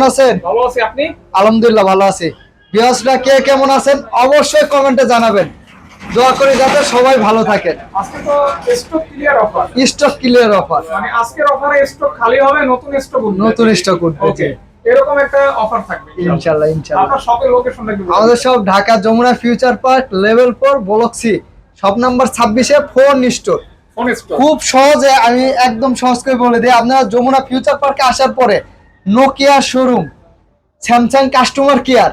কেমন আছেন? ভালো আছি আপনি? আলহামদুলিল্লাহ ভালো আছি। বিয়াসরা কে কেমন আছেন অবশ্যই কমেন্টে জানাবেন। দোয়া করি যাতে সবাই ভালো থাকেন। আজকে তো stock clear offer stock clear offer মানে আজকের অফারে স্টক খালি হবে নতুন স্টক উঠবে। নতুন স্টক উঠবে ওকে এরকম একটা অফার থাকবে। ইনশাল্লাহ ইনশাল্লাহ। আপনার শপের লোকেশনটা কি? আমাদের সব Dhaka Jamuna future park level four block C সব নাম্বার ছাব্বিশে ফোর স্টোর ফোন স্টক খুব সহজে আমি একদম সহজ করে বলে দিই আপনারা যমুনা ফিউচার পার্কে আসার পরে Nokia showroom Samsung customer care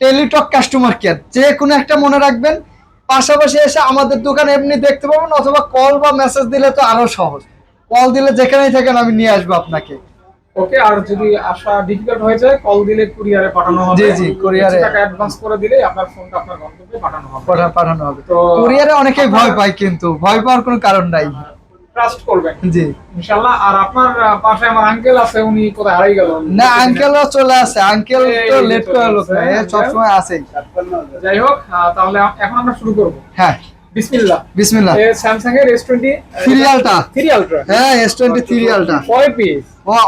Teletalk customer care যে কোনো একটা মনে রাখবেন। পাশাপাশি এসে আমাদের দোকানে এমনি দেখতে পাবেন অথবা কল বা মেসেজ দিলে তো আরও সহজ। কল দিলে যেখানেই থাকেন আমি নিয়ে আসব আপনাকে। ওকে আর যদি আসা ডিফিকাল্ট হয়ে যায় কল দিলে কুরিয়ারে পাঠানো হবে। জি, জি, courier-এ। টাকা অ্যাডভান্স করে দিলে আপনার ফোনটা আপনার গন্তব্যে পাঠানো হবে। পাঠানো হবে। তো- কুরিয়ারে অনেকেই ভয় পায় কিন্তু ভয় পাওয়ার কোনো কারণ নাই। ট্রাস্ট করবেন। জি। ইনশাআল্লাহ আর আপনার পাশে আমার আঙ্কেল আছে উনি কোথায় হারিয়ে গেল? না আঙ্কেলও চলে আসে। আঙ্কেল তো লেট লোক না এ আসেই। যাই হোক তাহলে এখন আমরা শুরু করব। হ্যাঁ। বিসমিল্লাহ। বিসমিল্লাহ। এ স্যামসাং এর S20 থ্রি আলটা হ্যাঁ এস টোয়েন্টি থ্রি আলটা কয় পিস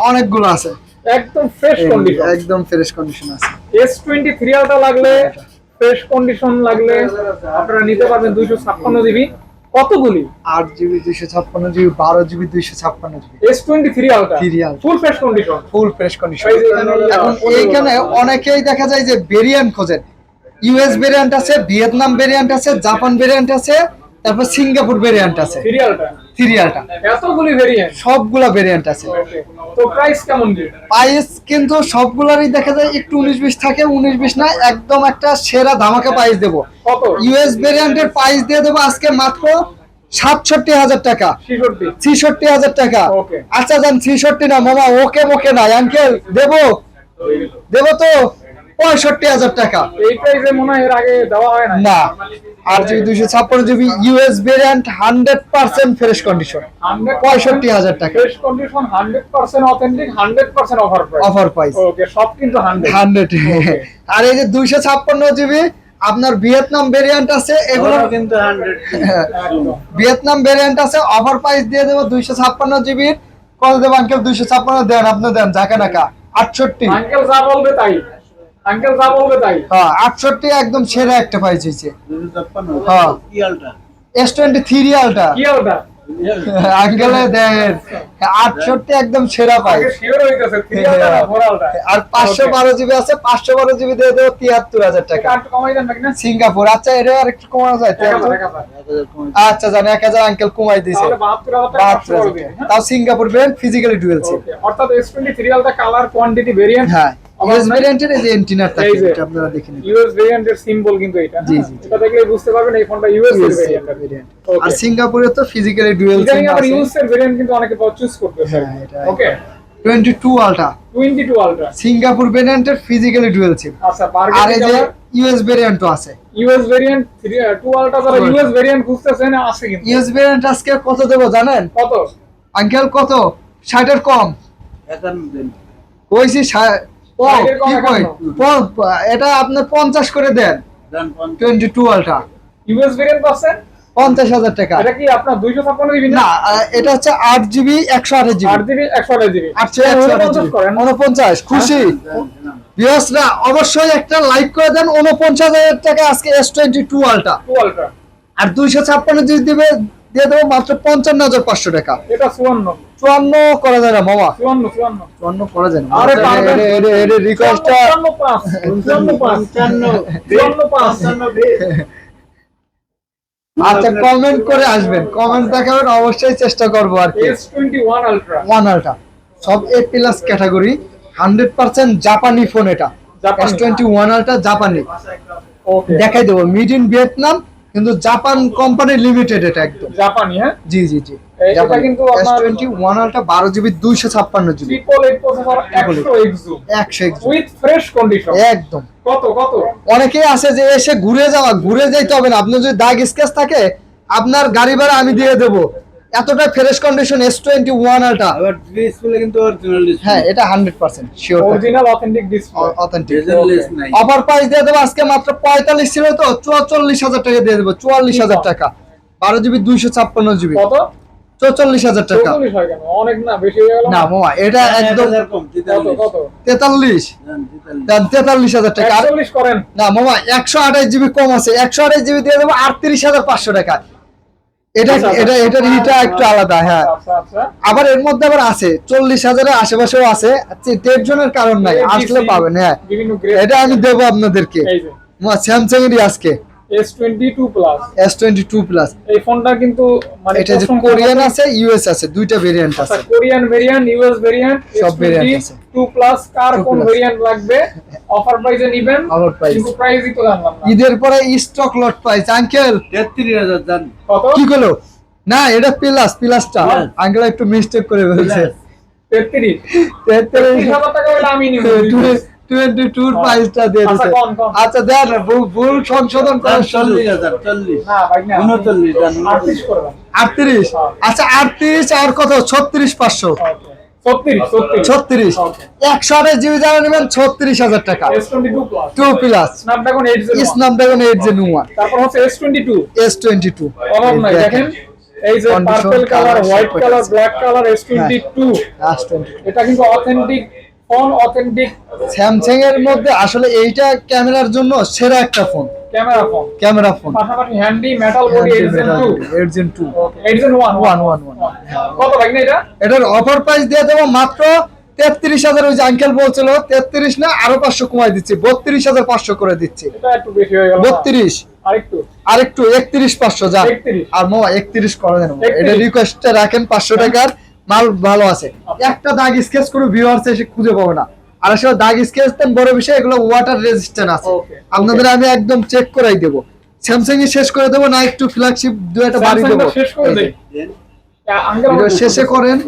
অনেকগুলো আছে। একদম ফ্রেশ কন্ডিশন একদম ফ্রেশ কন্ডিশন আছে। S20 থ্রি আলট্রা লাগলে ফ্রেশ কন্ডিশন লাগলে আপনারা নিতে পারবেন 256 জিবি কতগুলি? আট জিবি দুইশো ছাপ্পান্ন জিবি বারো জিবি দুইশো ছাপ্পান্ন GB. S20 three ultra three full fresh condition full fresh condition এখানে এখন এইখানে অনেকেই দেখা যায় যে ভেরিয়েন্ট খোঁজেন। ইউএস ভেরিয়েন্ট আছে ভিয়েতনাম ভেরিয়েন্ট আছে জাপান ভেরিয়েন্ট আছে তারপর সিঙ্গাপুর ভেরিয়েন্ট আছে। সিরিয়ালটা? এতগুলি ভেরিয়েন্ট সবগুলা ভেরিয়েন্ট আছে। তো প্রাইস কেমন প্রাইস কিন্তু সবগুলারই দেখা যায় একটু উনিশ বিশ থাকে উনিশ বিশ না একদম একটা সেরা ধামাকা প্রাইস দেবো। ইউএস ভেরিয়েন্টের প্রাইস দিয়ে দেবো আজকে মাত্র সাতষট্টি হাজার টাকা। ছিষট্টি। হাজার টাকা। আচ্ছা যান ছিষট্টি না মামা ওকে ওকে না আঙ্কেল দেবো। দেবো তো। পঁয়ষট্টি হাজার টাকা। এই প্রাইসে মনে হয় এর আগে দেওয়া হয় না না। আর দুইশো ছাপ্পান্ন GB US variant hundred percent fresh condition পঁয়ষট্টি হাজার টাকা। Fresh condition 100% authentic 100% offer price offer price okay সব কিন্তু হান্ড্রেড আর এই যে দুইশো ছাপ্পান্ন জিবি আপনার ভিয়েতনাম ভেরিয়েন্ট আছে এগুলো কিন্তু হান্ড্রেড ভিয়েতনাম ভেরিয়েন্ট আছে অফার প্রাইস দিয়ে দেবো দুইশো ছাপ্পান্ন জিবির। কল দেবো আঙ্কেল দুইশো ছাপ্পান্ন দেন আপনি দেন জাকা টাকা আটষট্টি। আঙ্কেল যা বলবে তাই। আঙ্কেল যা বলবে তাই। হ্যাঁ আটষট্টি একদম সেরা একটা প্রাইস দুশো হ্যাঁ। কি আলটা এস টোয়েন্টি থ্রি আলটা কি ওটা আঙ্কেলে দেন। আটষট্টি একদম সেরা প্রাইস শিওর হইতাছে 3 আলটা না আলটা আর পাঁচশো বারো জিবি আছে পাঁচশো বারো জিবি দিয়ে দেবো তিয়াত্তর হাজার টাকা। একটু কমাই দেন না? সিঙ্গাপুর। আচ্ছা এটা আর একটু কমানো যায়। আচ্ছা জানি এক হাজার আঙ্কেল কমাই দিয়েছে। তাহলে 72000 টাকা বাহাত্তর খরচ হাজার করবে, টাকা। হ্যাঁ? তাও Singapore brand physically dual SIM অর্থাৎ S23 ultra colour quantity variant হ্যাঁ। ইউএস ভেরিয়েন্টের এই যে এন্টিনার থাকে এটা আপনারা দেখে নিন ইউএস ভেরিয়েন্টের সিম্বল কিন্তু এটা জি, হ্যাঁ? জি। এটা দেখলে বুঝতে পারবেন এই ফোনটা ইউএস এর ভেরিয়েন্ট আর সিঙ্গাপুরে তো ফিজিক্যালি ডুয়েল সিম আবার আছে। ইউএস এর ভেরিয়েন্ট কিন্তু অনেকে চুজ করতেছে হ্যাঁ, এটা ওকে 22 আলটা 22 আলট্রা সিঙ্গাপুর ভেরিয়েন্টের ফিজিক্যালি ডুয়েল সিম আচ্ছা আর এই যে ইউএস ভেরিয়েন্টও আছে। ইউএস ভেরিয়েন্ট 2 আলট্রা যারা ইউএস ভেরিয়েন্ট খুঁজতেছেন আছে কিন্তু। ইউএস ভেরিয়েন্ট আজকে কত দেবো জানেন? কত? আঙ্কেল কত? ষাটের কম। একান্ন দিন। কইছি এটা আপনার পঞ্চাশ করে দেন। দেন twenty two ultra. US variant আছে পঞ্চাশ হাজার টাকা। এটা কি আপনার 256 জিবি না? এটা হচ্ছে আট জিবি একশো আঠাশ জিবি। 8 GB 128 GB. আটশো একশো আঠাশ জিবি। করেন। উনপঞ্চাশ খুশি? বিয়সরা অবশ্যই একটা লাইক করে দেন। উনপঞ্চাশ হাজার টাকা আজকে এস টোয়েন্টি টু আলটা 2 আর দুইশো ছাপ্পান্ন জিবি দিবে দিয়ে দেবো মাত্র পঞ্চান্ন হাজার পাঁচশো টাকা। এটা 54 চুয়ান্ন করা যায় না মামা। 54 54 চুয়ান্ন করা যায় না। রিকোয়েস্টটা 55 55 আচ্ছা কমেন্ট করে আসবেন। কমেন্ট দেখাবেন অবশ্যই চেষ্টা করব আর কি। S21 আলট্রা ওয়ান আলটা সব A plus category hundred percent জাপানি ফোন এটা। এস টোয়েন্টি ওয়ান আলটা জাপানি দেখাই দেবো। মিড ইন ভিয়েতনাম কিন্তু জাপান কোম্পানি লিমিটেড এটা একদম। জাপানি হ্যাঁ? জি জি জি। এটা কিন্তু আপনার- টোয়েন্টি ওয়ান আলটা বারো জিবি দুইশো ছাপ্পান্ন জিবি ট্রিপল এইট প্রসেসর 100 এক্সু একশো একশো উইথ ফ্রেশ কন্ডিশন একদম। কত কত? অনেকেই আছে যে এসে ঘুরে যাওয়া ঘুরে যাইতে হবে না। আপনার যদি দাগ স্কেচ থাকে আপনার গাড়ি ভাড়া আমি দিয়ে দেবো। এতটা fresh condition S twenty one ultra display কিন্তু অরিজিনাল হ্যাঁ এটা hundred percent sure original authentic display authentic offer price দিয়ে দেবো আজকে মাত্র পঁয়তাল্লিশ ছিল তো চুয়াচল্লিশ হাজার টাকা দিয়ে দেবো চুয়াল্লিশ হাজার টাকা। বারো জিবি দুইশো ছাপ্পান্ন জিবি। কত? চৌচল্লিশ হাজার টাকা। চৌচল্লিশ কেন? অনেক না বেশি হয়ে গেল না? মামা এটা একদম কত তেতাল্লিশ। তেতাল্লিশ। হাজার টাকা। না মামা একশো আঠাশ জিবি কম আছে একশো আঠাশ জিবি দিয়ে দেবো আটত্রিশ হাজার পাঁচশো টাকা। এটা এটা এটা এটার ইটা একটু আলাদা হ্যাঁ। আচ্ছা আচ্ছা। আবার এর মধ্যে আবার আছে চল্লিশ হাজারের আশেপাশেও আছে। টেনশনের কারণ নাই আসলে পাবেন হ্যাঁ। এটা আমি দেবো আপনাদেরকে। স্যামসাং এরই আজকে। S twenty two plus S twenty two plus এই ফোনটা কিন্তু মানে এটা যে কোরিয়ান আছে ইউএস আছে দুইটা ভেরিয়েন্ট আচ্ছা আছে। কোরিয়ান ভেরিয়েন্ট ইউএস ভেরিয়েন্ট সব variant আছে। টু প্লাস কার কোন ভেরিয়েন্ট লাগবে? অফার প্রাইসে নিবেন Offer price। কিন্তু প্রাইসই তো জানলাম না। ঈদের পরে স্টক লট পাইছে আঙ্কেল তেত্রিশ হাজার যান। কত? কি করল? না এটা প্লাস প্লাসটা আঙ্কেল একটু মিস্টেক করে ফেলছে। তেত্রিশ। তেত্রিশ। তেত্রিশ হাজার টাকা হলে আমি নিব। টোয়েন্টি টুর প্রাইসটা দিয়ে আচ্ছা, কোন? আচ্ছা দেন ভুল- সংশোধন যান, চল্লিশ হাজার, চল্লিশ। উনচল্লিশ, আটত্রিশ হ্যাঁ। আচ্ছা আটত্রিশ আর কত? ছত্রিশ পাঁচশো। ছত্রিশ. একশো আঠাশ জিবি যারা নেবেন ছত্রিশ হাজার টাকা। Two plus Snapdragon eight gen one তারপর হচ্ছে S twenty two S twenty two দেখেন। এই যে purple colour white colour black colour S twenty two এটা কিন্তু অথেন্টিক ফোন অথেন্টিক স্যামসাং এর মধ্যে আসলে এইটা ক্যামেরার জন্য সেরা একটা phone camera phone camera phone পাশাপাশি handy metal body eight gen two eight gen two eight gen one One, one, one. কত ভাই এটা? এটার অফার প্রাইস দিয়ে দেবো মাত্র তেত্রিশ হাজার ওই যে আঙ্কেল বলছিল তেত্রিশ না আরও পাঁচশো কমাই দিচ্ছি বত্রিশ হাজার পাঁচশো করে দিচ্ছি। হয়ে? বত্রিশ। আরেকটু। আর একটু একত্রিশ পাঁচশো যা। আর মো একত্রিশ করে দেন এটা রিকোয়েস্টে রাখেন পাঁচশো টাকার। মাল ভালো আছে। একটা দাগ স্কেচ করে ভিউয়ার্স এসে খুঁজে পাবো না। আর আসলে দাগ স্কেচ দেন বড় বিষয় এগুলো ওয়াটার রেজিস্ট্যান্ট আছে। আপনাদের আমি একদম চেক করাই দেবো। স্যামসাং এ শেষ করে দেবো না একটু ফ্ল্যাগশিপ দু একটা বাড়ি দেবো। শেষ করেন।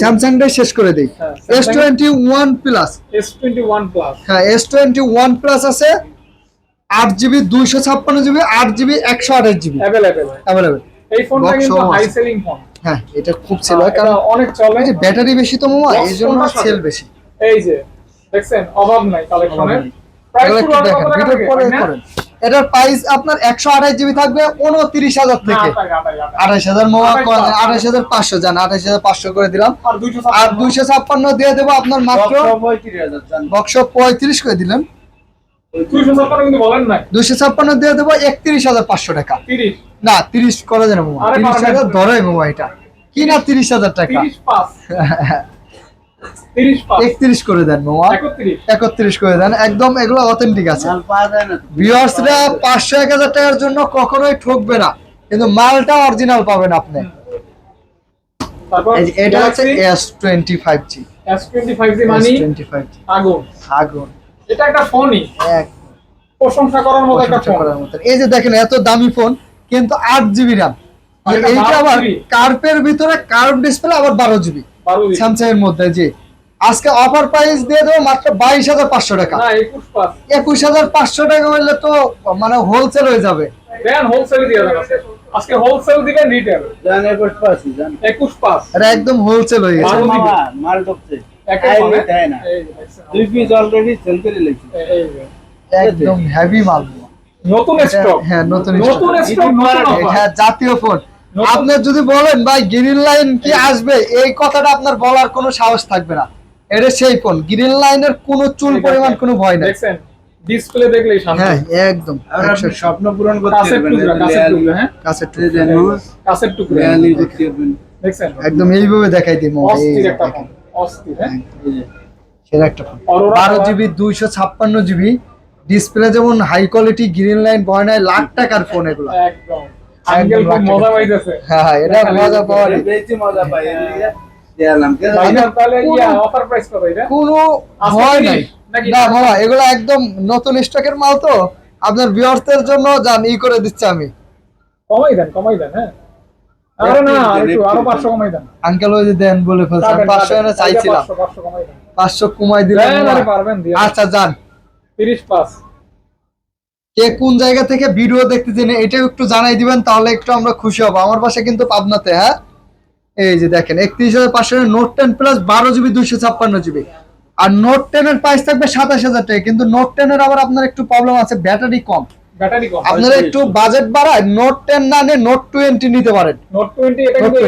স্যামসাংটাই শেষ করে দেই। S twenty one plus S twenty one plus হ্যাঁ এস টোয়েন্টি ওয়ান প্লাস আছে। আট জিবি দুইশো ছাপ্পান্ন জিবি আট জিবি একশো আঠাশ জিবি অ্যাভেলেবেল অ্যাভেলেবেল এই ফোনটা কিন্তু হাই সেলিং ফোন হ্যাঁ এটা খুব ছিল এটা কারণ অনেক চলে। যে ব্যাটারি বেশি তো মামা এই জন্য সেল বেশি। এই যে দেখছেন অভাব নাই কালেকশনের এটার প্রাইস আপনার একশো আঠাশ জিবি থাকবে উনত্রিশ হাজার থেকে। আঠাশ হাজার মামা আঠাশ হাজার। পাঁচশো জান আঠাশ হাজার পাঁচশো করে দিলাম। আর দুইশো ছাপ্পান্ন। দিয়ে দেবো আপনার মাত্র বক্স পঁয়ত্রিশ যান। করে দিলাম দুইশো ছাপ্পান্ন দিয়ে দেবো একত্রিশ হাজার পাঁচশো টাকা। না তিরিশ করা যায় না মামা। তিরিশ পারবেন। হাজার ধরে মামা এটা। কি না তিরিশ হাজার টাকা? একত্রিশ করে দেন মামা। একত্রিশ। করে দেন। একদম এগুলো অথেন্টিক আছে। মাল পাওয়া যায় না তো। ভিউয়ার্সরা পাঁচশো এক হাজার টাকার জন্য কখনোই ঠকবে না। কিন্তু মালটা অরিজিনাল পাবেন আপনি। এটা হচ্ছে S twenty five G S twenty five G মানি টোয়েন্টি ফাইভ জি আগুন। আগুন। এটা একটা ফোনই এক প্রশংসা করার মতো একটা ফোন এই যে দেখেন এত দামি ফোন কিন্তু আট জিবি র্যাম এইটা আবার কার্পের ভিতরে কার্ভ ডিসপ্লে আবার বারো জিবি স্যামসাং এর মধ্যে জি। আজকে অফার প্রাইস দিয়ে দেবো মাত্র বাইশ হাজার পাঁচশো টাকা। একুশ হাজার পাঁচশো টাকা হইলে তো মানে হোলসেল হয়ে যাবে। আজকে। হোলসেল দিবেন রিটেল একদম হোলসেল হয়ে গেছে। মাল ঢুকছে। না। দুই পিস অলরেডি সেল করে। একদম হেভি মাল। নতুন স্টক হ্যাঁ, নতুন নতুন স্টক হ্যাঁ জাতীয় ফোন আপনি যদি বলেন ভাই গ্রিন লাইন কি আসবে? এই কথাটা আপনার বলার কোনো সাহস থাকবে না। এটা সেই ফোন গ্রিন লাইনের কোনো চুল পরিমাণ কোনো ভয় নাই। দেখছেন? ডিসপ্লে দেখলেই শান্তি। হ্যাঁ একদম। স্বপ্ন পূরণ করতে কাছের পারবেন টুকরা কাছের টুকরা হ্যাঁ? কাছের কাছের টুকরা। দেখছেন? একদম এইভাবে দেখাই দিই অস্থির একটা ফোন অস্থির হ্যাঁ? এই যে, সেটা একটা ফোন Aurora বারো power- জিবি দুইশো ছাপ্পান্ন জিবি ডিসপ্লে যেমন হাই কোয়ালিটি গ্রিন লাইন ভয় নাই লাখ টাকার ফোন এগুলো। একদম। আঙ্কেল খুব লাখ টাকা। মজা পাইতেছে। হ্যাঁ হ্যাঁ এটা মজা পাওয়া মজা পাই, কোনো- ইয়া ভয় নাই। না বাবা এগুলো একদম নতুন স্টকের মাল তো। আপনার জন্য জান ই করে দিচ্ছি আমি। কমাই দেন কমাই দেন হ্যাঁ। আরে না আরও পাঁচশো কমাই দেন। আঙ্কেল ওই যে দেন বলে ফেলছেন পাঁচশো। এনে চাইছিলাম। পাঁচশো, পাঁচশো কমাই দেন। পাঁচশো কমাই দিলাম দিয়ে। আচ্ছা যান। তিরিশ পাঁচ। কে কোন জায়গা থেকে ভিডিও দেখতে জেনে এটাও একটু জানাই দিবেন তাহলে একটু আমরা খুশি হব। আমার বাসা কিন্তু পাবনাতে হ্যাঁ? এই যে দেখেন একত্রিশ হাজার পাঁচশো নোট টেন প্লাস বারো জিবি দুইশো ছাপ্পান্ন জিবি। আর নোট টেন এর প্রাইস থাকবে সাতাশ হাজার টাকা কিন্তু নোট টেন এর আবার আপনার একটু প্রবলেম আছে ব্যাটারি কম। আপনারা একটু বাজেট বাড়ায় নোট টেন না নিয়ে নোট টোয়েন্টি নিতে পারেন। নোট 20 এটা কিন্তু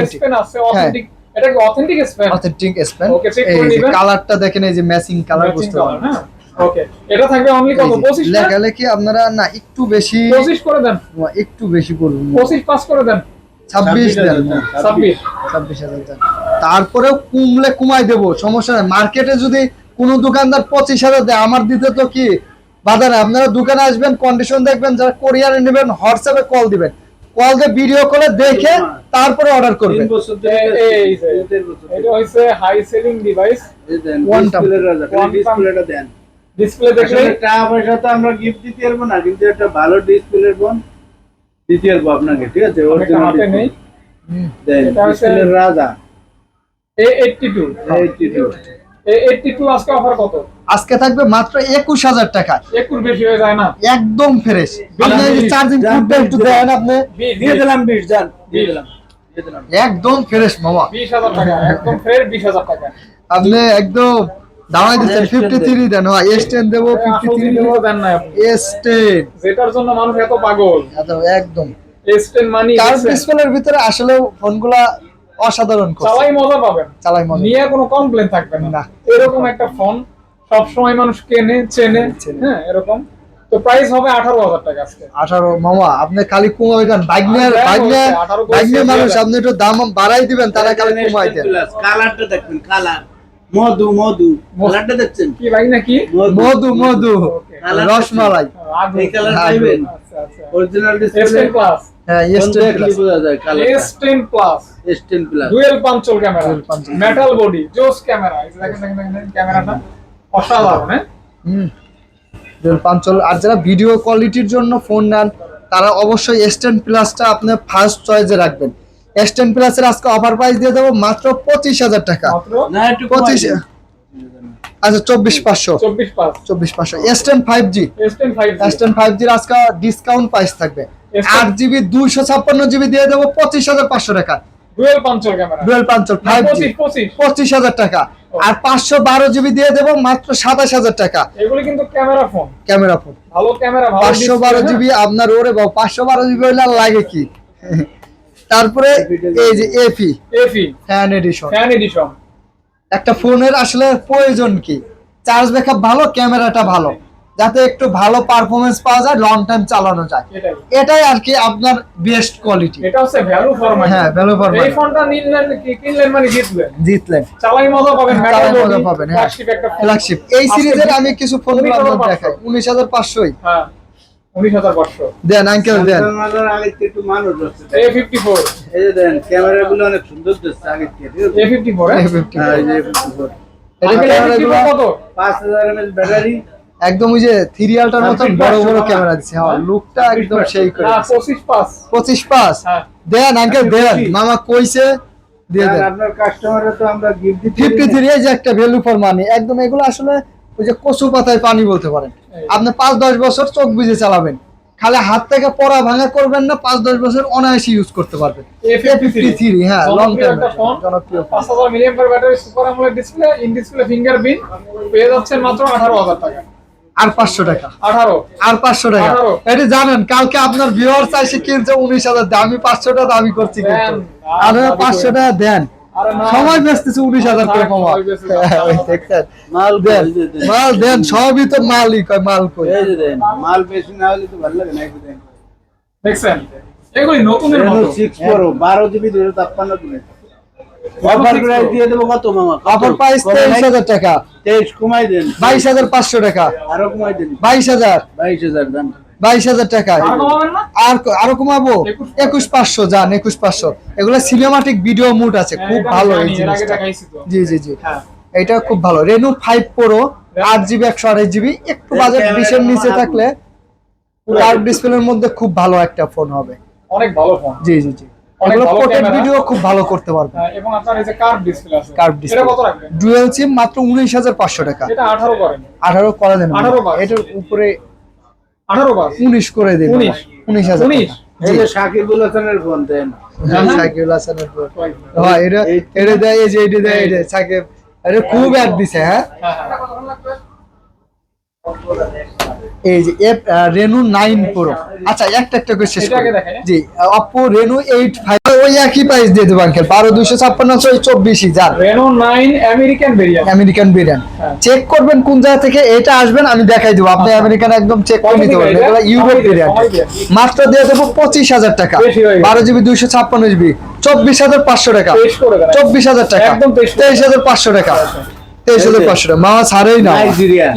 আছে হ্যাঁ। অথেন্টিক এটা কি অথেন্টিক স্পেন অথেন্টিক স্পেন এই যে কালারটা দেখেন এই যে ম্যাচিং কালার বুঝতে পারবেন হ্যাঁ। ওকে এটা থাকবে অনলি কত? 25 না? লেখালেখি আপনারা না একটু বেশি 25 করে দেন। একটু বেশি বলুন 25 পাস করে দেন। ছাব্বিশ দেন। 26 ছাব্বিশ। হাজার দেন। তারপরেও কমলে কমাই দেবো সমস্যা নাই। মার্কেটে যদি কোনো দোকানদার পঁচিশ হাজার দেয় আমার দিতে তো কি বাধা নাই আপনারা দোকানে আসবেন কন্ডিশন দেখবেন যারা কোরিয়ারে নেবেন হোয়াটসঅ্যাপে কল দিবেন। কল দিয়ে ভিডিও করে দেখে তারপরে অর্ডার তিন করবেন এটা হইছে হাই সেলিং ডিভাইস time. ডিসপ্লেটা দেন। ডিসপ্লে দেখলে টাকা পয়সা তো আমরা গিফট দিতে পারব না কিন্তু একটা ভালো ডিসপ্লের ফোন দিতে পারব আপনাকে ঠিক আছে? একটা original হাতে নেই। দেন এটা হচ্ছে- ডিসপ্লের রাজা। A82 এইটটি A82 আজকে অফার কত? আজকে থাকবে মাত্র একুশ হাজার টাকা। একটু বেশি হয়ে যায় না। একদম ফ্রেশ আপনি চার্জিং ফুটটা একটু দেন আপনি। দিয়ে দিলাম বিশ জান। দিয়ে দিয়ে দিলাম। একদম ফ্রেশ মামা। বিশ হাজার টাকা একদম ফ্রেশ বিশ হাজার টাকা। আপনি একদম দামাই দিচ্ছেন fifty three then S ten দেবো ফিফটি থ্রি দেবো দেন না আপনি এস টেন যেটার জন্য মানুষ এত পাগল। একদম। S10 মানি কার্ভ ডিসপ্লের ভিতরে আসলে ফোনগুলা অসাধারণ চালাই মজা পাবেন। চালাই মজা। নিয়ে কোনো কমপ্লেন থাকবে না। না। এরকম একটা ফোন সব সময় মানুষ কেনে চেনে চেনে। হ্যাঁ এরকম। তো প্রাইস হবে আঠারো হাজার টাকা আজকে। আঠারো মামা আপনি খালি কমাই দেন বাইক নিয়ে বাইক নিয়ে দেন, 18 করে বাইক নিয়ে মানুষ আপনি একটু দাম বাড়াই দিবেন তারা খালি কমাই দেন। কালারটা দেখবেন কালার মধু মধু। কালারটা দেখছেন? কি ভাই নাকি? মধু। মধু রসমালাই। এই কালার হ্যাঁ, পাইবেন। আচ্ছা আচ্ছা। অরিজিনাল ডিসপ্লে প্লাস হ্যাঁ এস কোন বোঝা যায় কালারটা S10 plus S10 plus dual punch hole camera metal body জোস ক্যামেরা এই দেখেন দেখেন দেখেন ক্যামেরাটা অসাধারণ হ্যাঁ? হুম। পাঞ্চল আর যারা ভিডিও কোয়ালিটির জন্য ফোন নেন তারা অবশ্যই এস টেন প্লাসটা আপনি ফার্স্ট চয়েসে রাখবেন। এস টেন প্লাসের আজকে অফার প্রাইস দিয়ে দেবো মাত্র পঁচিশ হাজার টাকা। মাত্র? না একটু পঁচিশ আচ্ছা চব্বিশ পাঁচশো। চব্বিশ পাঁচশো। S ten five G S ten five জির আজকে ডিসকাউন্ট প্রাইস থাকবে। আট জিবি দুইশো ছাপ্পান্ন জিবি দিয়ে দেবো পঁচিশ হাজার পাঁচশো টাকা। Dual punch hole camera dual punch hole five G পঁচিশ পঁচিশ। পঁচিশ হাজার টাকা। আর পাঁচশো বারো জিবি দিয়ে দেবো মাত্র সাতাশ হাজার টাকা। এগুলি কিন্তু ক্যামেরা ফোন ক্যামেরা ফোন ভালো ক্যামেরা পাঁচশো বারো। জিবি আপনার ওরে বাবা পাঁচশো বারো জিবি হইলে লাগে কি? তারপরে এই যে AP FE fan edition fan edition একটা ফোনের আসলে প্রয়োজন কি? চার্জ ব্যাকআপ ভালো ক্যামেরাটা ভালো। যাতে একটু ভালো পারফরমেন্স পাওয়া যায় লং টাইম চালানো যায়। এটাই। আর কি আপনার বেস্ট কোয়ালিটি এটা হচ্ছে ভ্যালু ফর মানি হ্যাঁ, value for এই ফোনটা নিলেন কি কিনলেন মানে জিতলেন? জিতলেন। চালাই মজা পাবেন চালাই মজা পাবেন, হ্যাঁ। ফ্ল্যাগশিপ এই সিরিজের আমি কিছু ফোন পাঁচশো। দেখাই। উনিশ হাজার পাঁচশোই। হ্যাঁ। উনিশ হাজার পাঁচশো দেন আঙ্কেল দেন। একটু মানুষ এ ফিফটি ফোর এই দেন ক্যামেরা গুলো অনেক সুন্দর দিচ্ছে আগে থেকে ঠিক আছে? এ ফিফটি ফোর A54 হ্যাঁ, এই যে 54 এটা ক্যামেরাগুলো কত? পাঁচ হাজার এমএচ ব্যাটারি একদম ওই যে থ্রিয়ালটার ছাব্বিশ বড় বড় ক্যামেরা হ্যাঁ হ্যাঁ? লুকটা একদম সেই করে হ্যাঁ পঁচিশ পাঁচ। পঁচিশ পাঁচ। হ্যাঁ। দেন আঙ্কেল দেন মামা কইছে দিয়ে আর দেন। আপনার কাস্টমাররা তো আমরা গিফট যে একটা ভ্যালু ফর মানি একদম এগুলো আসলে ওই যে কচু পাতায় পানি বলতে পারেন। আপনি পাঁচ দশ বছর চোখ বুঝে চালাবেন। খালি হাত থেকে পড়া ভাঙা করবেন না পাঁচ দশ বছর অনায়াসে ইউজ করতে পারবেন। থ্রি হ্যাঁ লং টাইম জনপ্রিয় পাঁচ হাজার মিলিয়ন ব্যাটারি সুপার আমলের ডিসপ্লে ইন ডিসপ্লে ফিঙ্গারপ্রিন্ট পেয়ে যাচ্ছেন মাত্র আঠারো হাজার টাকা। আর পাঁচশো টাকা। আঠারো। আর পাঁচশো টাকা। এটা জানেন কালকে আপনার ভিউয়ার চাইছে কিনছে উনিশ হাজার দামি পাঁচশো টাকা দামি করছি কিন্তু। পাঁচশো টাকা দেন। সময় বেচতেছে উনিশ হাজার করে মামা দেখছেন? মাল দেন। মাল দেন সবই তো মালই কয় মাল কই? মাল বেশি না হলে তো ভালো লাগে না দেখছেন? এগুলি নতুনের মতো। সিক্স প্রো বারো জিবি দুশো ছাপ্পান্ন অফার প্রাইস দিয়ে দেবো কত মামা? অফার প্রাইস তেইশ হাজার টাকা। তেইশ কমাই দেন। বাইশ হাজার পাঁচশো টাকা। আরও কমাই দেন। বাইশ হাজার। বাইশ হাজার দাম বাইশ হাজার টাকা আর না? আর কমাবো? একুশ পাঁচশো। যান একুশ পাঁচশো। এগুলো সিনেমাটিক ভিডিও মুড আছে হ্যাঁ, খুব ভালো এই জিনিসটা। জি জি জি। হ্যাঁ। এটা খুব ভালো। রেনু ফাইভ প্রো আট জিবি একশো আড়াই জিবি একটু বাজেট বিশের নিচে থাকলে কার্ভ ডিসপ্লের মধ্যে খুব ভালো একটা ফোন হবে। অনেক ভালো ফোন জি জি জি। এগুলো পোর্ট্রেট ভিডিও খুব ভালো করতে পারবে। হ্যাঁ, এবং আপনার এই যে কার্ভ ডিসপ্লে আছে কার্ভ ডিসপ্লে কত রাখবেন? ডুয়েল সিম মাত্র উনিশ হাজার পাঁচশো টাকা। এটা আঠারো করেন। আঠারো করে দেন 18 এটার উপরে আঠারো বাস উনিশ করে দিন। 19 উনিশ হাজার উনিশ? এই হাসানের ফোন দেন। হ্যাঁ। সাকিব হাসানের ফোন। এটা এটা দেয় এই যে এটা দেয় যে সাকিব এটা খুব অ্যাড দিছে হ্যাঁ? হ্যাঁ হ্যাঁ। এই যে রেনু নাইন প্রো আচ্ছা একটা একটা করে শেষ করি। জি অপো রেনু এইট ফাইভ ওই একই প্রাইস দিয়ে দেবো আঙ্কেল বারো ছাপ্পান্ন ওই চব্বিশ হাজার Reno nine American variant American biryani. Check করবেন কোন জায়গা থেকে এটা আসবেন আমি দেখাই দেবো। আপনি আমেরিকান একদম চেক করে নিতে পারবেন? এগুলো ইউরোপ বিরিয়ানি মাত্র দিয়ে দেবো পঁচিশ হাজার টাকা। বারো জিবি দুইশো ছাপ্পান্ন জিবি। চব্বিশ হাজার পাঁচশো টাকা। চব্বিশ হাজার টাকা। তেইশ হাজার পাঁচশো টাকা। তেইশ হাজার পাঁচশো টাকা। মামা ছাড়েই না।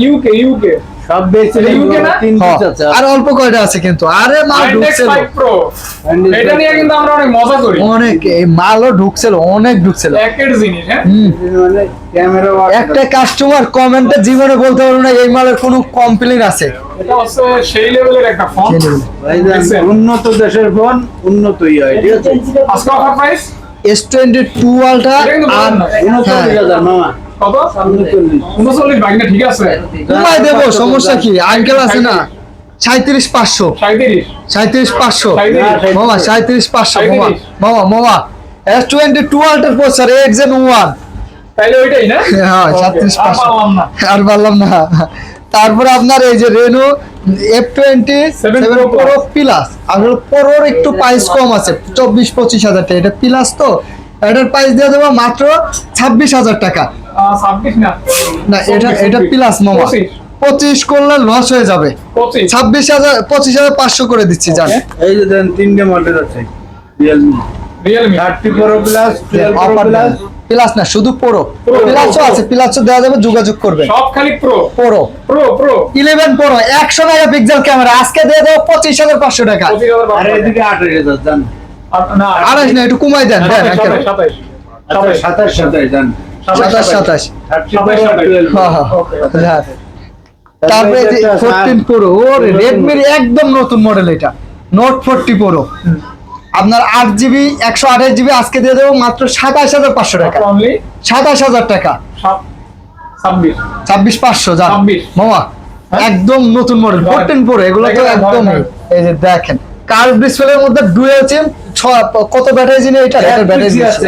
ইউকে ইউকে সব হ্যাঁ, আর অল্প কয়টা আছে কিন্তু? আরে মাল Index ঢুকছিল 5 Pro Index এটা নিয়ে কিন্তু আমরা অনেক মজা করি। অনেক এই মালও ঢুকছিল অনেক ঢুকছিল একের জিনিস হ্যাঁ? মানে ক্যামেরা একটা কাস্টমার কমেন্টে জীবনে বলতে পারব না এই মালের কোনো কমপ্লেন আছে। এটা হচ্ছে সেই লেভেলের একটা ফোন সেই level। ভাইজান উন্নত দেশের ফোন উন্নতই হয় ঠিক আছে? আজকে offer price S twenty two ultra আর বলেন না। উনচল্লিশ হাজার মামা। কত উনচল্লিশ উনচল্লিশ ভাগনা ঠিক আছে? কমাই দেবো সমস্যা কি? আঙ্কেল আছে না? সাঁত্রিশ পাঁচশো। সাঁত্রিশ সাঁত্রিশ পাঁচশো। মামা সাঁত্রিশ পাঁচশো মামা। মামা মামা এস টোয়েন্টি টু আলটার প্রচার এইট জেন ওয়ান তাইলে ওইটাই না? হ্যাঁ সাঁত্রিশ আর পাঁচশো। আর বললাম না। তারপরে আপনার এই যে Reno F twenty pro plus আসলে প্রোর একটু প্রাইস কম আছে চব্বিশ পঁচিশ হাজার টাকা। এটা প্লাস তো? এটার প্রাইস দিয়ে দেবো মাত্র ছাব্বিশ হাজার টাকা। ছাব্বিশ না? না এটা এটা প্লাস মামা। পঁচিশ। করলে লস হয়ে যাবে। ছাব্বিশ হাজার পঁচিশ হাজার পাঁচশো করে দিচ্ছি জান। এই যে দেন তিনটে মডেল আছে Realme Realme thirty pro plus plus plus না শুধু প্রো প্লাসও আছে প্লাসও দেওয়া যাবে যোগাযোগ করবেন সব খালি pro pro pro pro eleven pro একশো মেগা পিক্সেল ক্যামেরা। আজকে দিয়ে দেবো পঁচিশ হাজার পাঁচশো টাকা। পঁচিশ আর এদিকে আঠাশ হাজার জান। না আড়াইশ না একটু কমাই দেন দেন সাতাশ, একেবারে। সাতাশ, সাতাশ। আচ্ছা সাতাশ সাতাশ জান। সাতাশ সাতাশ হ্যাঁ হ্যাঁ. হ্যাঁ। তারপরে যে ফোরটিন প্রো ওরে রেডমির একদম নতুন মডেল এটা। নোট ফোরটি প্রো আপনার আট জিবি একশো আঠাশ জিবি আজকে দিয়ে দেবো মাত্র সাতাশ হাজার পাঁচশো টাকা। সাতাশ হাজার টাকা। ছাব্বিশ। পাঁচশো 26 মামা একদম নতুন মডেল। ফোরটিন প্রো এগুলো তো একদম এই যে দেখেন। কার্ভ ডিসপ্লের মধ্যে ডুয়েল সিম কত ব্যাটারি জিনিস এটা? এটার ব্যাটারি আছে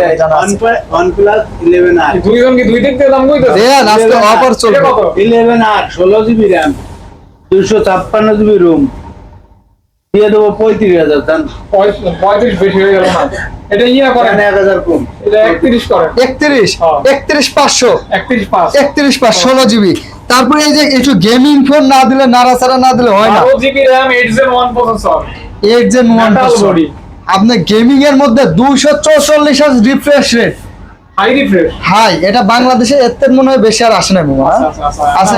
দুইজন কি দুই দিয়ে দাম কইতেছে? দেন আজকে অফার চলবে। এটা কত? ইলেভেন আর ষোলো জিবি র্যাম দুশো ছাপ্পান্ন জিবি রুম দিয়ে দেবো পঁয়ত্রিশ হাজার জান? পঁয়ত্রিশ বেশি হয়ে গেল না? এটা ইয়া করেন। এক হাজার কম। এটা একত্রিশ করেন। একত্রিশ? হ্যাঁ। একত্রিশ পাঁচশো? একত্রিশ পাঁচ। একত্রিশ পাঁচ ষোলো জিবি তারপরে এই যে একটু গেমিং ফোন না দিলে নাড়াচাড়া না দিলে হয় না? GB RAM eight gen one processor eight gen one Metal body। আপনার গেমিং এর মধ্যে দুইশো চৌচল্লিশ refresh rate high refresh high এটা বাংলাদেশে এর মনে হয় বেশি আর আসে না মামা আছে।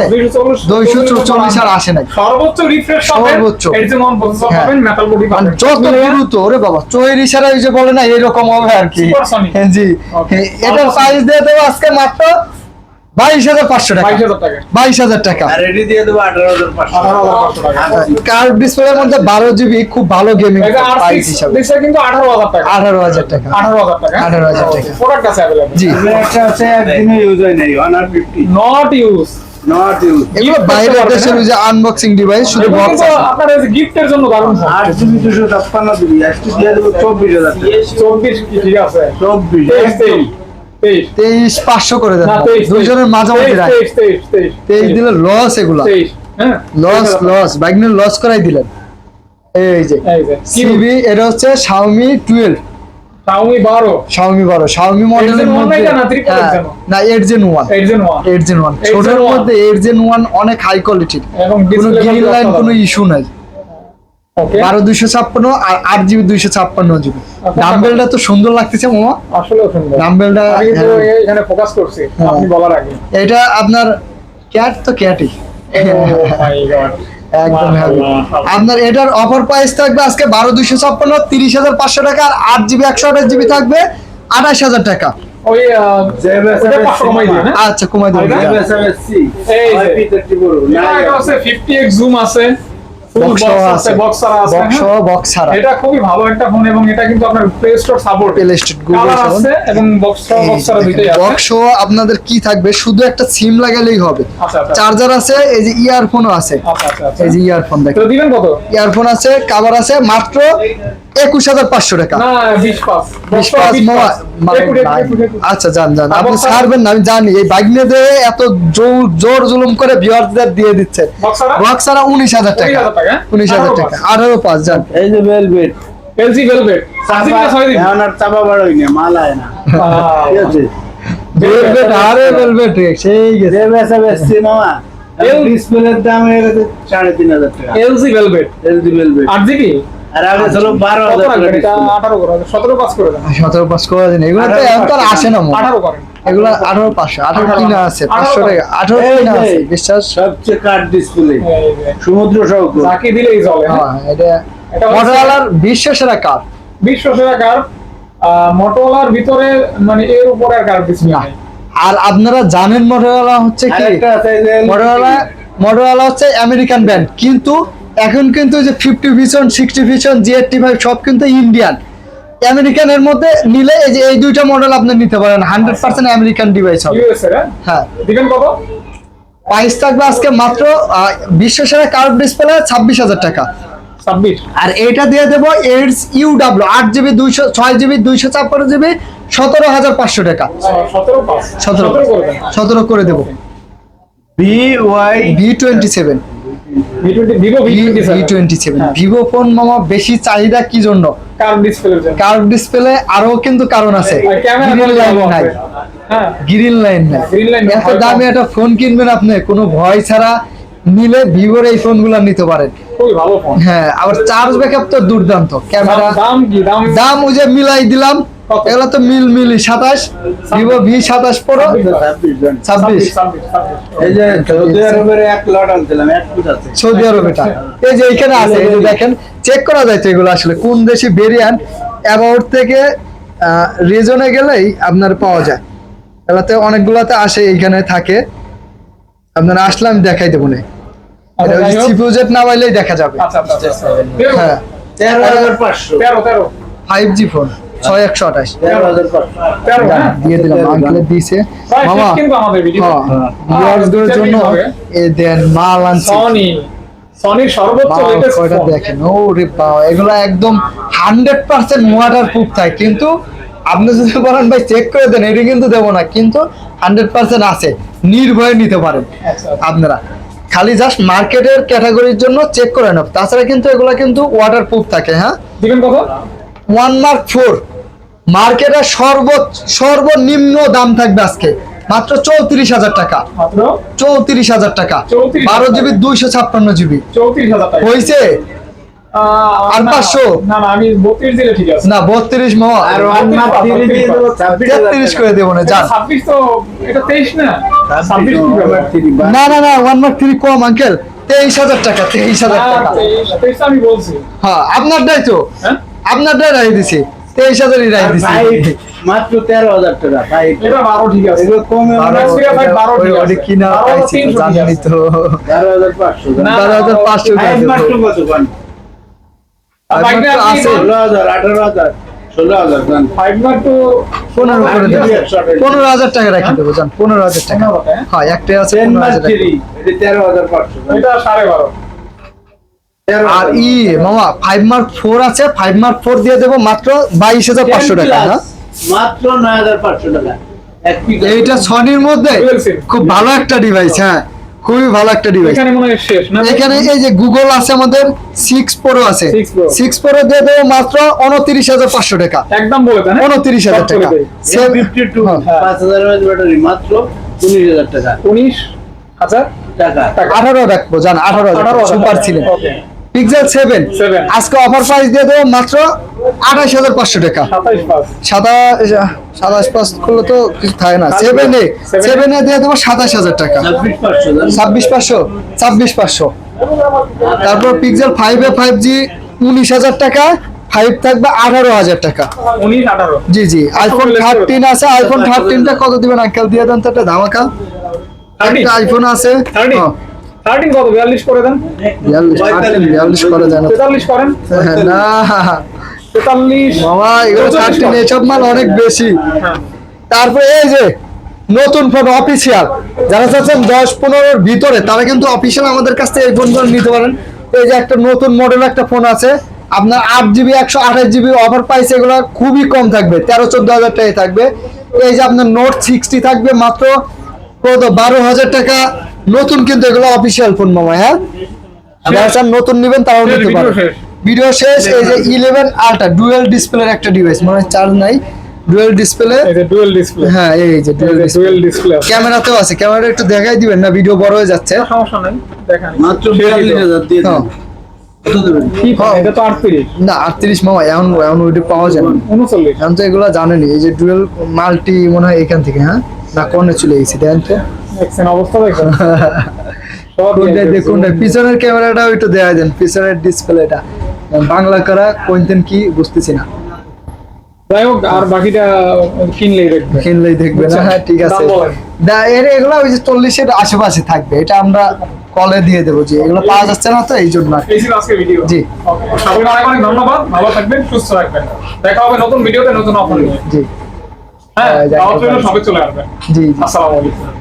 দুইশো চৌচল্লিশ আর আসে নাই। সর্বোচ্চ রিফ্রেশ সর্বোচ্চ। জেন ওয়ান প্রসেসর হ্যাঁ। পাবেন মেটাল বডি মানে পাবেন। যত দ্রুত ওরে বাবা চৈর ইশারা ওই যে বলে না এরকম হবে আর কি। হ্যাঁ, জি. এটার প্রাইস দিয়ে দেবো আজকে মাত্র বাইশ হাজার পাঁচশো টাকা। বাইশ হাজার টাকা। হাজার আর আঠারো হাজার আঠারো হাজার কার্ভ ডিসপ্লের মধ্যে বারো জিবি খুব ভালো গেমিং প্রাইস হিসাবে। কিন্তু আঠারো হাজার টাকা। আঠারো হাজার টাকা। আঠারো হাজার টাকা। 18,000 টাকা। প্রোডাক্ট আছে জি। একটা আছে একদিনে ইউজ হয় নাই ওয়ান আর ফিফটি নট ইউজ এগুলো বাইরের দেশের যে আনবক্সিং ডিভাইস শুধু বক্স আপনার গিফটের জন্য দারুণ। দুশো ছাপ্পান্ন দিয়ে দেবো চব্বিশ হাজার টাকা। চব্বিশ কি ঠিক আছে। চব্বিশ। তেইশ। পাঁচশো করে দেন। দুজনের মাঝামাঝি তেইশ দিলে লস এগুলা। লস লস বাইক নিয়ে লস করাই দিলেন। এই যে সিবি এটা হচ্ছে Xiaomi 12 Xiaomi বারো। Xiaomi মডেলের মধ্যে না, triple Gen one? না 8 Gen 1 eight gen one 8 Gen 1 8 ছোটর Gen one। মধ্যে 8 Gen 1 অনেক হাই কোয়ালিটির কোনো গ্রিন লাইন কোনো ইস্যু নাই। বারো দুইশো ছাপ্পান্ন আর আট জিবি দুইশো ছাপ্পান্ন জিবি। ডাম্বেলটা তো সুন্দর লাগতেছে মামা আসলে ডাম্বেলটা হ্যাঁ, এখানে ফোকাস করছি হ্যাঁ। আপনি বলার আগে এটা আপনার ক্যাট তো ক্যাটই Oh. একদম আপনার এটার অফার প্রাইস থাকবে আজকে বারো দুইশো ছাপ্পান্ন তিরিশ হাজার পাঁচশো টাকা আর আট জিবি একশো আঠাশ জিবি থাকবে আঠাশ হাজার টাকা হ্যাঁ? আচ্ছা কমাই দেবো আরেকটা? ভাইয়া। এমএসএমএসসি এই যে। আইপি থার্টি প্রো এটা এটা হচ্ছে 50x জুম আছে এটা খুবই ভালো একটা ফোন এবং এটা কিন্তু আপনার play store support Play Store, Google আছে এবং বক্স বক্স ছাড়া আছে। বক্স আপনাদের কি থাকবে? শুধু একটা সিম লাগালেই হবে। আচ্ছা আচ্ছা। চার্জার আছে এই যে ইয়ারফোনও আছে। আচ্ছা আচ্ছা আচ্ছা। এই যে ইয়ারফোন দেখেন। তো দিবেন কত? ইয়ারফোন আছে কাভার আছে মাত্র একুশ হাজার পাঁচশো টাকা। আচ্ছা জান জান আপনি ছাড়বেন না আমি জানি। এই বাইকনে দিয়ে এত জোর জুলুম করে ভিউয়ারদের দিয়ে দিচ্ছে। বক্সারা? উনিশ হাজার টাকা। 19,000 টাকা? উনিশ হাজার 18 টাকা। আঠারো পাঁচ জান এই যে ভেলভেট এলজি ভেলভেট সার্ভিস না ছয় দিন। এখন আর চাপা বাড়াই না মাল আয় না। ঠিক আছে? ভেলভেট আরে ভেলভেট সেই গেছে। যে বেচা মামা। ডিসপ্লের দাম সাড়ে তিন হাজার টাকা। এলজি ভেলভেট এলজি ভেলভেট আট জিবি আর সতেরো পাস করে দেন। এগুলো তো এখন তো আর আসে না আঠারো করেন। এগুলো আঠারো পাঁচশো আঠারো আঠারো। কিনা আছে পাঁচশো আঠারো টাকা। আঠারো কিনা আছে বিশ্বাস? সবচেয়ে কাঠ ডিসপ্লে সমুদ্র সৌকত। যাকে দিলেই চলে হ্যাঁ? হ্যাঁ এটা এটা মোটরওয়ালার বিশ্ব সেরা কার বিশ্ব সেরা কার্ভ মোটোলার ভিতরে মানে এর উপরে আর কার্ভ ডিসপ্লে আর আপনারা জানেন মোটরওয়ালা হচ্ছে কি? মোটরওয়ালা মোটরওয়ালা হচ্ছে আমেরিকান ব্র্যান্ড কিন্তু এখন কিন্তু যে fifty vision sixty vision G eighty five সব কিন্তু ইন্ডিয়ান আমেরিকানের মধ্যে নিলে এই যে এই দুইটা মডেল আপনি নিতে পারেন হান্ড্রেড পার্সেন্ট আমেরিকান ডিভাইস হবে। হ্যাঁ? হ্যাঁ। প্রাইস থাকবে আজকে মাত্র বিশ্ব সেরা কার্ভ ডিসপ্লে ছাব্বিশ হাজার টাকা। আর এটা দিয়ে দেবো এইটস ইউডাব্লিউ আট জিবি দুইশো ছয় জিবি দুইশো ছাপ্পান্ন জিবি সতেরো হাজার পাঁচশো টাকা। সতেরো সতেরো। করে দেবো। V Y V twenty seven Vivo seven হ্যাঁ। ফোন মামা বেশি চাহিদা কি জন্য? কার্ভ ডিসপ্লে আরও কিন্তু কারণ আছে। গ্রিন লাইন নাই। হ্যাঁ। Line এত দামি একটা ফোন কিনবেন আপনি কোনো ভয় ছাড়া নিলে ভিভোর এই ফোনগুলো নিতে পারেন। ফোন হ্যাঁ আবার চার্জ ব্যাকআপ তো দুর্দান্ত। ক্যামেরা দাম ওই যে মিলাই দিলাম? এগুলো তো মিল মিলি সাতাশ ভিভো ভি সাতাশ প্রো ছাব্বিশ। এই যে সৌদি আরবের এক লট আনছিলাম এক ফুট সৌদি আরব এটা এই যে এখানে আছে এই যে দেখেন চেক করা যায় তো এগুলো আসলে কোন দেশি ভেরিয়েন্ট অ্যাবাউট থেকে রিজনে গেলেই আপনার পাওয়া যায়। এগুলাতে অনেকগুলাতে আসে এইখানে থাকে। আপনারা আসলে আমি দেখাই দেবো না। আচ্ছা। সিপিউজেট না পাইলেই দেখা যাবে। আচ্ছা আচ্ছা হ্যাঁ। তেরো হাজার পাঁচশো। তেরো তেরো। ফাইভ জি ফোন ছয় একশো আঠাশ। হ্যাঁ? দিয়ে দিলাম আঙ্কেলের দিয়েছে। মামা কিন্তু আমাদের ভিডিও হ্যাঁ ভিউয়ার্সদের জন্য এ দেন মাল আনছি। সনির সর্বোচ্চ কয়টা দেখেন? ও রে বাবা এগুলো একদম হান্ড্রেড পার্সেন্ট ওয়াটার প্রুফ থাকে। কিন্তু আপনি যদি বলেন ভাই চেক করে দেন এটা কিন্তু দেবো না। কিন্তু হান্ড্রেড পার্সেন্ট আছে। নির্ভয়ে নিতে পারেন আচ্ছা আপনারা। খালি জাস্ট মার্কেটের ক্যাটাগরির জন্য চেক করে নেব। তাছাড়া কিন্তু এগুলো কিন্তু ওয়াটার প্রুফ থাকে হ্যাঁ? দিবেন কত? ওয়ান মার্ক ফোর মার্কেটের সর্ব সর্বনিম্ন দাম থাকবে আজকে। মাত্র চৌত্রিশ হাজার টাকা। চৌত্রিশ হাজার টাকা। বারো জিবি দুইশো ছাপ্পান্ন জিবি। হয়েছে আহ, আর না, 500? না না আমি বত্রিশ দিলে ঠিক আছে। না তেত্রিশ করে দেবো না যান। না? না না না ওয়ান মার্ক থ্রি কম আঙ্কেল তেইশ হাজার টাকা তেইশ হাজার টাকা। তো আমি বলছি। হ্যাঁ আপনারটাই তো। হ্যাঁ? আপনারটাই রাই দিছি তেইশ হাজারই রাই দিছি। মাত্র তেরো হাজার টাকা এটা বারো ঠিক আছে। এগুলো কমে বারো, কিনা পাইছি জানি তো। তেরো হাজার পাঁচশো বারো হাজার পাঁচশো আছে। ষোলো হাজার আঠারো হাজার ষোলো হাজার ফাইভ মার্ক টু পনেরো করে পনেরো হাজার টাকা রাখি দেবো জান। পনেরো হাজার টাকা। হ্যাঁ। একটাই আছে পনেরো হাজার তেরো হাজার পাঁচশো এটা সাড়ে বারো। তেরো আর। ই মামা ফাইভ মার্ক ফোর আছে ফাইভ মার্ক ফোর দিয়ে দেবো মাত্র বাইশ হাজার পাঁচশো টাকা plus, হ্যাঁ মাত্র নয় হাজার পাঁচশো টাকা। এইটা সনির মধ্যে খুব ভালো একটা ডিভাইস হ্যাঁ খুবই ভালো একটা ডিভাইস এখানে না এই যে গুগল আছে আমাদের সিক্স প্রো আছে সিক্স প্রো দিয়ে দেবো মাত্র উনত্রিশ হাজার পাঁচশো টাকা একদম বলে হ্যাঁ? উনত্রিশ হাজার টাকা দেই। সেম M52, হ্যাঁ। পাঁচ হাজার ব্যাটারি মাত্র উনিশ হাজার টাকা উনিশ হাজার টাকা আঠারো রাখব জান আঠারো সুপার। ছিলেন। পিক্সেল সেভেন আজকে অফার প্রাইস দিয়ে দেবো মাত্র আঠাশ হাজার পাঁচশো টাকা। সাতাশ পাঁচ। করলে তো কিছু থাকে না। Seven A seven A? দিয়ে দেবো সাতাশ হাজার টাকা। ছাব্বিশ পাঁচশো ছাব্বিশ পাঁচশো তারপর pixel five A five G উনিশ হাজার টাকা ফাইভ থাকবে আঠারো হাজার টাকা। জি জি। আইফোন বলে থার্টিন আছে আইফোন থার্টিনটা কত দিবেন আঙ্কেল দিয়ে দেন তো একটা ধামাকা। একটা আইফোন আছে। হ্যাঁ, স্টার্টিং কত? বিয়াল্লিশ করে দেন। বিয়াল্লিশ থার্টিন বিয়াল্লিশ করা যায় না করেন। না। তেতাল্লিশ। মামা এগুলো চৌচল্লিশ থার্টিন করেন। এসব মাল অনেক বেশি। হ্যাঁ। তারপরে এই যে নতুন ফোন অফিসিয়াল যারা চাচ্ছেন দশ পনেরোর ভিতরে তারা কিন্তু অফিসিয়াল আমাদের কাছ থেকে এই ফোনগুলো নিতে পারেন। এই যে একটা নতুন মডেল একটা ফোন আছে। আপনার আট জিবি একশো আঠাশ জিবি অফার প্রাইস এগুলো খুবই কম থাকবে। তেরো চোদ্দ হাজার টাকায় থাকবে। এই যে আপনার নোট সিক্সটি থাকবে মাত্র কত? বারো হাজার টাকা নতুন কিন্তু এগুলো অফিসিয়াল ফোন মামা হ্যাঁ? যারা চান নতুন নেবেন তারাও নিতে পারেন ভিডিও শেষ। এই যে ইলেভেন আলট্রা ডুয়েল ডিসপ্লের একটা ডিভাইস মানে চার্জ নাই। ডুয়েল ডিসপ্লে ডুয়েল ডিসপ্লে হ্যাঁ এই যে ডুয়েল ডিসপ্লে ডুয়েল ডিসপ্লে ক্যামেরাতেও আছে। ক্যামেরা একটু দেখাই দিবেন না? ভিডিও বড় হয়ে যাচ্ছে। সমস্যা নাই দেখেন। মাত্র বিয়াল্লিশ হাজার দিয়ে হ্যাঁ। তো আটত্রিশ। না আটত্রিশ মামা এমন এমন ওইটা পাওয়া যায় এখন তো এগুলো জানেনি এই যে ডুয়েল মাল্টি মনে হয় এখান থেকে হ্যাঁ? না কোনে চলে গেছি দেখেন তো। দেখছেন অবস্থা পিছনের ক্যামেরাটাও একটু দেন পিছনের ডিসপ্লেটা। বাংলা করা কোনতেন কি বুঝতেছি না। যাই হোক আর বাকিটা কিনলেই দেখবে কিনলেই দেখবে না হ্যাঁ ঠিক আছে। দা এর এগুলো ওই যে চল্লিশের আশেপাশে থাকবে এটা আমরা কলে দিয়ে দেবো যে এগুলো পাওয়া যাচ্ছে না তো এই জন্য এই ছিল আজকে ভিডিও জি। সবাইকে অনেক অনেক ধন্যবাদ ভালো থাকবেন সুস্থ থাকবেন। দেখা হবে নতুন ভিডিওতে নতুন অফার নিয়ে। জি। হ্যাঁ হ্যাঁ, সবাই চলে আসবেন। জি জি। আসসালামু আলাইকুম।